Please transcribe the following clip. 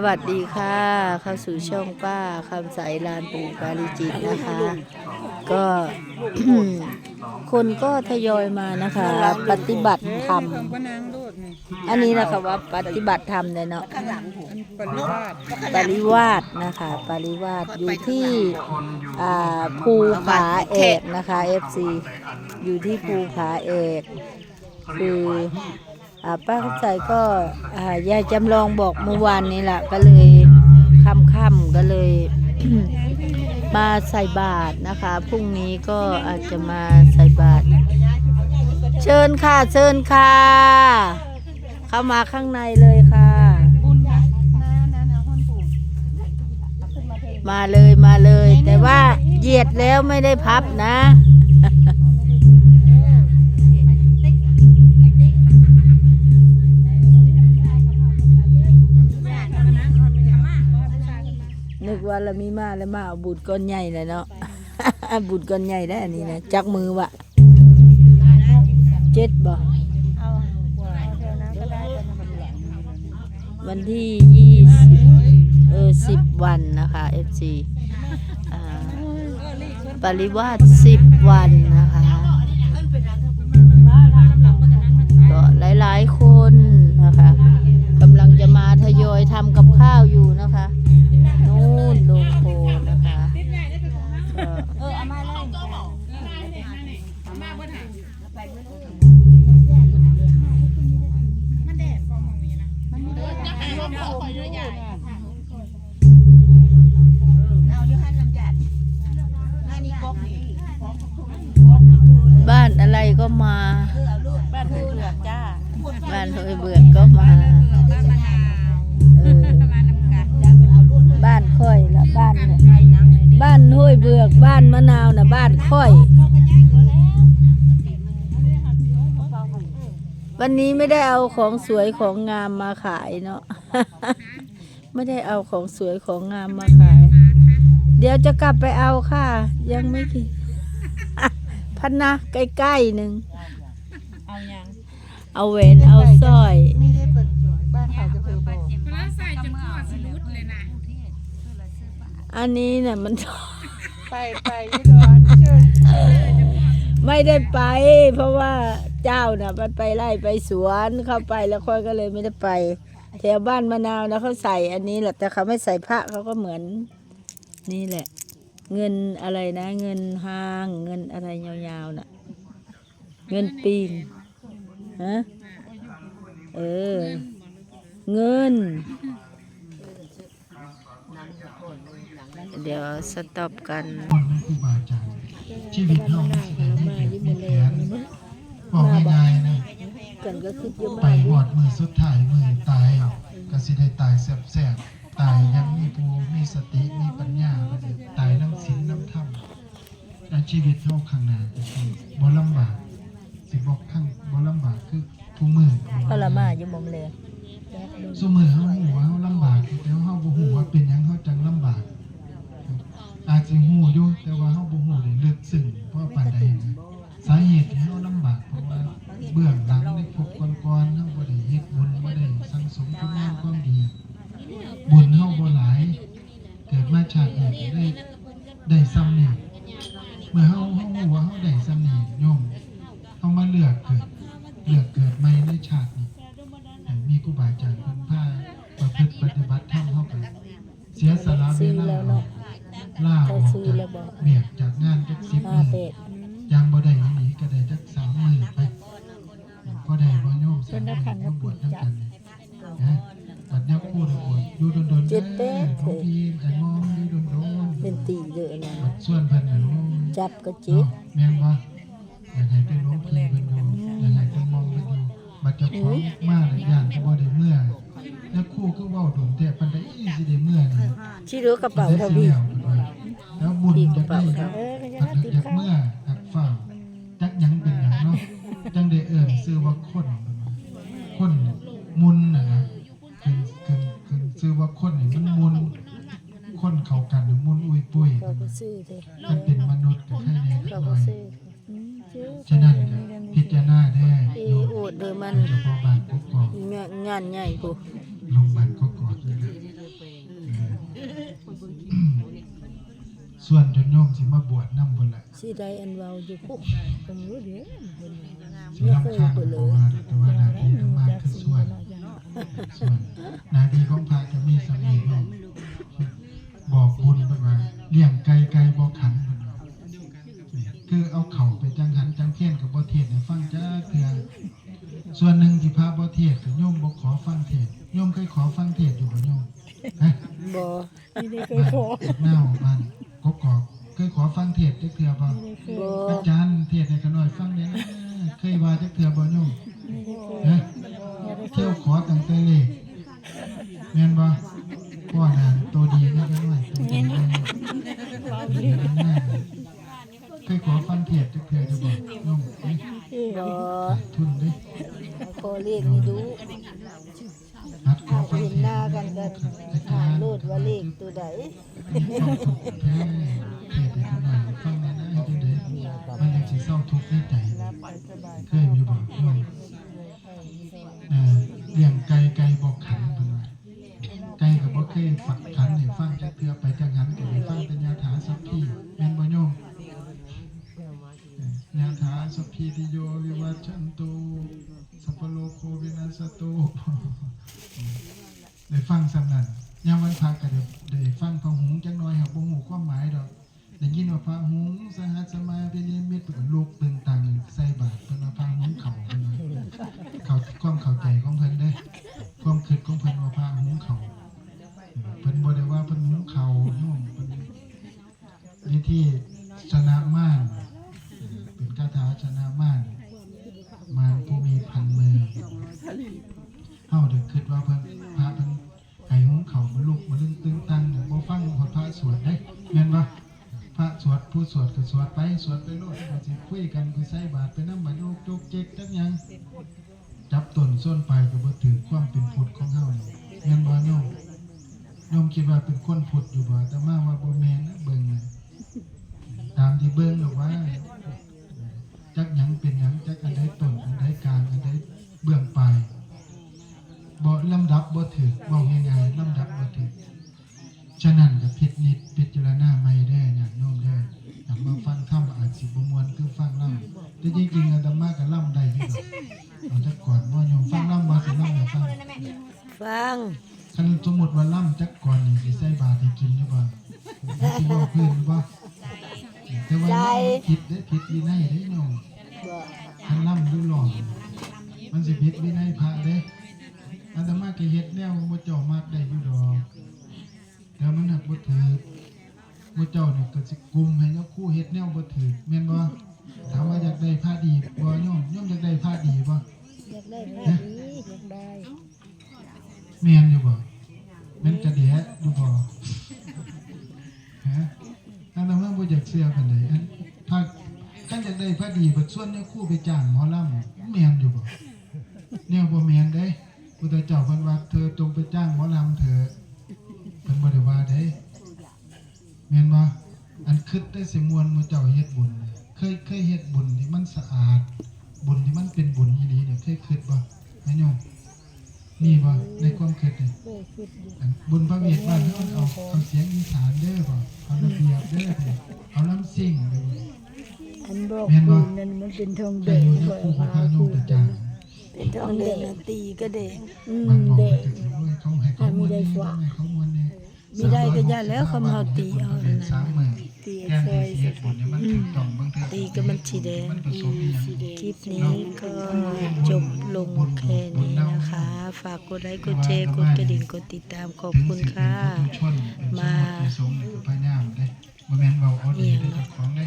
สวัสดีค่ะ เข้าสู่ช่องป้าคำใสลานปู่ปาริจิตนะคะ ก็คนก็ทยอยมานะคะ ปฏิบัติธรรมอันนี้นะคะว่าปฏิบัติธรรมเนี่ยเนาะปริวาลิวาสนะคะปริวาสอยู่ที่ภูผาเอกนะคะ FC อยู่ที่ภูผาเอกคือ ป้าเข้าใจก็ยายจำลองบอกเมื่อวานนี้แหละก็เลยค่ำๆก็เลยมาใส่บาตรนะคะพรุ่งนี้ก็อาจจะมาใส่บาตรเชิญค่ะเชิญค่ะ เข้ามาข้างในเลยค่ะ มาเลยมาเลย แต่ว่าเหยียดแล้วไม่ได้พับนะ นึกว่าเรามีมาแล้วมาเอาบุญก้อนใหญ่เลยเนาะ บุญก้อนใหญ่ได้อันนี้นะจักมือวะเจ็ดบ่วันที่ยี่สิบเออสิบวันนะคะ FC อ่าปริวาสสิบวันนะคะก็หลายๆ บ้านอะไรก็มา บ้านเผือกจ้า บ้านห้วยเบือกก็มาเออบ้านค่อยละบ้านเนี่ยบ้านห้วยเบือกบ้านมะนาวนะบ้านค่อย วันนี้ไม่ได้เอาของสวยของงามมาขายเนาะ ไม่ได้เอาของสวยของงามมาขาย เดี๋ยวจะกลับไปเอาค่ะ ยังไม่กี่พันนะใกล้ๆหนึ่งเอายังเอาแหวนเอาสร้อย ไม่ได้เปิดบ้านเขาจะเพิ่มบ่แล้วใส่จนคอสลุดเลยนะอันนี้น่ะมัน ไปไปยี่ร้อนเชิญไม่ได้ไป เพราะว่าเจ้าน่ะมันไปไล่ไปสวนเข้าไปแล้วค่อยก็เลยไม่ได้ไป แถวบ้านมะนาวนะเขาใส่อันนี้แหละแต่เขาไม่ใส่พระเขาก็เหมือนนี่แหละ เงินอะไรนะ เงินห้างเงินอะไรยาวๆน่ะ เงินปีนฮะเออ เงิน เดี๋ยวสต็อปกันคนนั้นครูบาอาจารย์ชีวิตเราไม่สิได้มีเป็นมีแผนบอกง่ายๆนะกันก็คิดเยอะไปมากหอดมือสุดท้ายมือตาย ก็สิได้ตายแสบๆตายยังมีภูมีสติมีปัญญาตายน้ำศีลน้ำธรรมและชีวิตโลกข้างหน้าก็คือบ่ลำบากสิบอกข้างบ่ลำบากคือผู้มือ พละมาอยู่มุมเลย ซุมือเฮาฮู้ว่าเฮาลำบากอยู่แต่เฮาบ่ฮู้ว่าเป็นหยังเฮาจังลำบาก อาจสิฮู้อยู่แต่ว่าเฮาบ่ฮู้ได้ลึกซึ้งเพราะปานใดนะสาเหตุที่เฮาลำบากเพราะว่าเบื้องหลังในภพก่อนๆเฮาบ่ได้เฮ็ดบุญบ่ได้สังสมคุณงามความดี บุญเฮาบ่หลาย เกิดมาชาตินี้ก็ได้ได้ซ้ำนี่เมื่อเฮาเฮาฮู้ว่าเฮาได้ซ้ำนี่โยมเฮามาเลือกเกิดเลือกเกิดใหม่ในชาตินี้ให้มีครูบาอาจารย์เพิ่นพาประพฤติปฏิบัติธรรมเฮากันเสียสละเวลาออกล่าออกจากเบียกจากงานจักสิบห้ามื้อเป็ดยังบ่ได้อีหลีก็ได้จักสามมื้อ ส่วนเพิ่นน่ะโอ้ยจับก็เจ็บแม่นบ่อยากให้เป็นหลวงพี่เพิ่นอยู่อยากให้เป็นมองเพิ่นอยู่บัดเจ้าของมาแล้วย่านก็บ่ได้เมื่อแล้วครูคือเว้าโดนแต่ปานใดอีสิได้เมื่อนี่ชี้รู้กระเป๋าเท่าพี่แล้วบุญจะได้ครับอยากเมื่ออยากฝ่าจักหยังเป็นหยังเนาะจังได้เอิ่นซื้อว่าคนคนมุนน่ะนะคือคือคือซื้อว่าคนนี่มันมุน คนเขากันมุนอุ้ยปุ้ยปุ้ยมันเป็นมนุษย์ก็แค่นี้เขาก็ซื้อฉะนั้นพิจารณาได้อีโอดเดอมันงานใหญ่กูโรงพยาบาลก็กอดนี่แหละส่วนจนโยมสิมาบวชนั่งบนแหละสิได้อันเบาอยู่ปุ๊บรงนู้เด้อสิลำข้างบัวแต่ว่านาทีก็มากคือส่วน ส่วนนาทีของพระจะมีสมี ไก่ไก่บ่ขันเพิ่นว่านี่คือเอาเข่าไปจังหันจังเพี้ยนกับบอเทศให้ฟังจ้าเทื่อส่วนหนึ่งที่พระบอเทศก็โยมบ่ขอฟังเทศโยมเคยขอฟังเทศอยู่บ่โยมฮะบ่ไม่ได้เคยขอเน่าบ้านกกอกเคยขอฟังเทศจักเทื่อบ่อาจารย์เทศในหน่อยฟังแหน่นะเคยว่าจักเทื่อบ่โยมฮะเที่ยวขอตั้งแต่เลขแม่นบ่พ่อนานตัวดีให้กันหน่อยตัวดีให้กันหน่อย เคยขอฟังเทศจักเทื่อจะบ่โยมเอ้ยบ่ทุนเด้ขอเลขนี่ดูหัดขอฟังเห็นเทศหน้ากันก็ถามโลดว่าเลขตัวใดความทุกข์แท้เทศให้กันหน่อยฟังแหน่นะจังได๋มันยังสิเศร้าทุกข์ในใจ โลกโควินาสตุได้ฟังสำนันยามวันพักก็ได้ได้ฟังพระหุงจังน้อยหักบ่หูความหมายดอกได้ยินว่าพระหุงสหัสมาเป็นนิมิตเพิ่นลูกตึงตังใส่บาตรเพิ่นพระหุงเขาเพิ่นว่าเขาความเข้าใจของเพิ่นเด้ความคิดของเพิ่นว่าพระ ผู้สวดก็สวดไปสวดไปโลดก็สิคุยกันคุยใส่บาตรไปน้ำบัดโยกโยกเจ๊กจักหยังจับต้นส้นไปก็บ่ถือความเป็นพุทธของเฮานี่แม่นบ่โยมโยมคิดว่าเป็นคนพุทธอยู่บ่แต่มาว่าบ่แม่นนะเบิ่งนะตามที่เบิ่งหรอกว่า จักหยังเป็นหยังจักอันใดต้นอันใดกลางอันใดเบื้องปลายบ่ลำดับบ่ถือเว้าง่ายๆลำดับบ่ถือ ฉะนั้นกับพิจนิดพิจารณาไม่ได้เนี่ยโยมได้อยากมาฟั งธรรมอาจสิบมวนคือฟังล่ำแต่จริงๆอาตมาก็ล่ำได้อยู่ดอกเอาจักก่อนว่าโยมฟังล่ำว่าสิล่ำให้ฟังฟังคันสมมติว่าล่ำจักก่อนนี่สิใส่บาตรให้กินหรือเปล่าสิว่าพื้นหรือเปล่าแต่ว่าล่ำผิดได้ผิดวินัยได้โยมบ่คันล่ำอยู่หลอนมันสิผิดวินัยพระเด้อาตมาก็เฮ็ดแนวบ่เจ้ามากได้อยู่ดอกแต่มันหักบ่ถือ มื่อ เจ้าเนี่ยก็สิกลุ่มให้เจ้าคู่เฮ็ดแนวบ่ถือแม่นบ่ถามว่าอยากได้ผ้าดีบ่โยมโยมอยากได้ผ้าดีบ่อยากได้ผ้าดีอยากได้แม่นอยู่บ่แม่นกระแดะอยู่บ่ฮะอันนั้นมันบ่อยากเสียกันเลยอันถ้าคันอยากได้ผ้าดีบัดส่วนเนี่ยคู่ไปจ้างหมอลำแม่นอยู่บ่แนวบ่แม่นเด้พุทธเจ้าเพิ่นว่าเธอจงไปจ้างหมอลำเถอะเพิ่นบ่ได้ว่าเด้ แม่นบ่อันคิดได้สิมวนหมู่เจ้าเฮ็ดบุญเนี่ยเคยเคยเฮ็ดบุญที่มันสะอาด บุญที่มันเป็นบุญอีหลีเนี่ยเคยคิดบ่แม่โยมมีบ่ในความคิดเนี่ยเคยคิดอยู่อันบุญพระเวทบ้านเฮาเอาเอาเสียงอีสานเด้อบ่เอาระเบียบเด้อเด้อเอาน้ำซิ่งเด้ออันบอกแม่นบ่คุณนั่นมันเป็นทองแดแต่งอยู่ในข่อยครูเอาพระมาโยมประจางเป็นทองแดงน่ะตีก็แดงอืมบางบอกแดก็งจะสิว่าเขาให้เขามวนนี่ให้เขามวนนี่ มีได้ก็ย่าแล้วคำเฮาตีเอานะตีซอยที่เฮ็ดบุญเนี่ยมันถูกต้องบางเทื่อตีก็มันสีแดงมันผสมอีหยังคลิปนี้ก็จบลงแค่นี้นะคะ ฝากกดไลค์กดแชร์กดกระดิ่งกดติดตามขอบคุณค่ะถึงสิเป็นผู้ทุชนเป็นสมมุติเนสงฆ์นี่ย